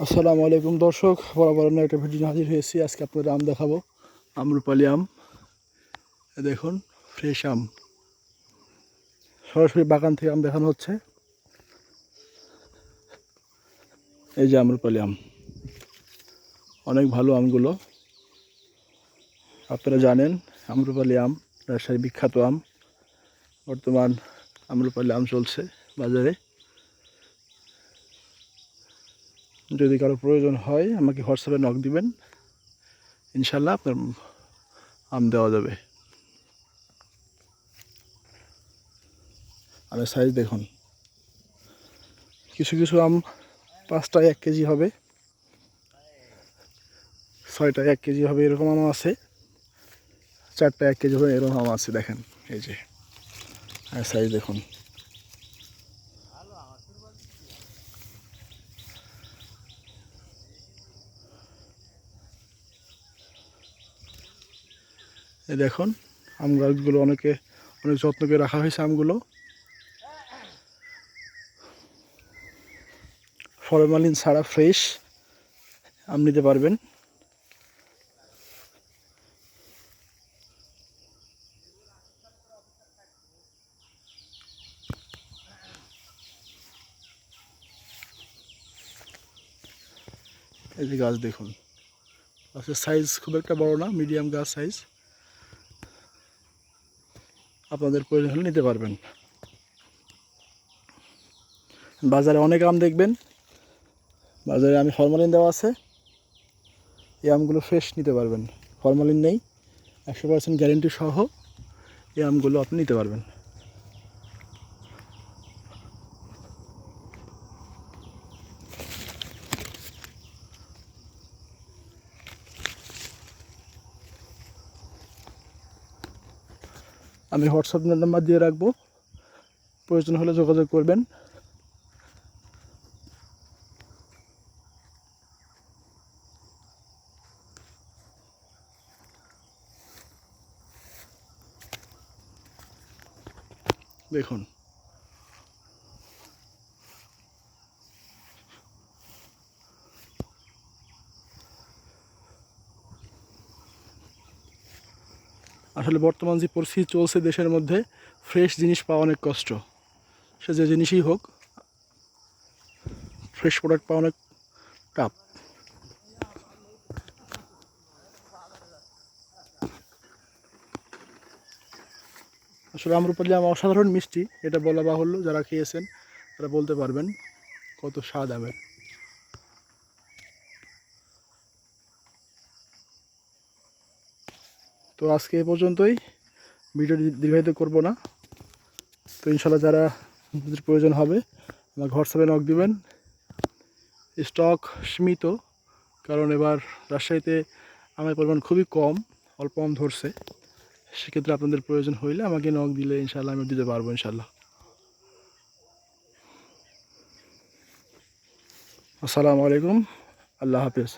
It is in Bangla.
আসসালামু আলাইকুম দর্শক, বরাবর আমি একটা ভিডিও হাজির হয়েছি। আজকে আপনাদের আম দেখাবো, আমরুপালি আম। দেখুন, ফ্রেশ আম। সরাসরি বাগান থেকে আম দেখানো হচ্ছে। এই যে আমরুপালি আম। অনেক ভালো আমগুলো। আপনারা জানেন, আমরুপালি আম রাজশাহী বিখ্যাত আম। বর্তমান আমরুপালি আম চলছে বাজারে। যদি কারও প্রয়োজন হয়, আমাকে হোয়াটসঅ্যাপে নক দিবেন। ইনশাল্লাহ আপনার আম দেওয়া যাবে। আর সাইজ দেখুন। কিছু কিছু আম পাঁচটায় এক কেজি হবে। ছয়টায় এক কেজি হবে, এরকম আম আছে। চারটায় এক কেজি হবে, এরকম আম আছে, দেখেন। এই যে, আর সাইজ দেখুন। দেখুন, আম গাছগুলো অনেকে অনেক যত্ন করে রাখা হয়েছে আমগুলো। ফরমালিন ছাড়া ফ্রেশ আম নিতে পারবেন। এই যে গাছ দেখুন, গাছের সাইজ খুব একটা বড় না মিডিয়াম গাছ সাইজ আপনাদের প্রয়োজন হলে নিতে পারবেন। বাজারে অনেক আম দেখবেন। বাজারে আমি ফরমালিন দেওয়া আছে। এই আমগুলো ফ্রেশ নিতে পারবেন। ফরমালিন নেই। একশো পার্সেন্ট গ্যারেন্টি সহ এই আমগুলো আপনি নিতে পারবেন। আমি হোয়াটসঅ্যাপ নাম্বার দিয়ে রাখব। প্রয়োজন হলে যোগাযোগ করবেন। দেখুন। আসলে বর্তমান যে পরিস্থিতি চলছে দেশের মধ্যে ফ্রেশ জিনিস পাওয়া অনেক কষ্ট। সে যে জিনিসই হোক ফ্রেশ প্রোডাক্ট পাওয়া অনেক টাফ আসলে আমরুপালি আম অসাধারণ মিষ্টি, এটা বলা বাহুল্য, যারা খেয়েছেন, তারা বলতে পারবেন কত স্বাদ আমের তো আজকে এ পর্যন্তই। ভিডিও দীর্ঘায়িত করব না। তো ইনশাল্লাহ যারা প্রয়োজন হবে আমাকে হোয়াটসঅ্যাপে নক দিবেন। স্টক সীমিত, কারণ এবার রাজশাহীতে আমার পরিমাণ খুবই কম, অল্প আম ধরছে। সেক্ষেত্রে আপনাদের প্রয়োজন হইলে আমাকে নক দিলে ইনশাল্লাহ আমি দিতে পারব ইনশাল্লাহ আসসালামু আলাইকুম। আল্লাহ হাফিজ।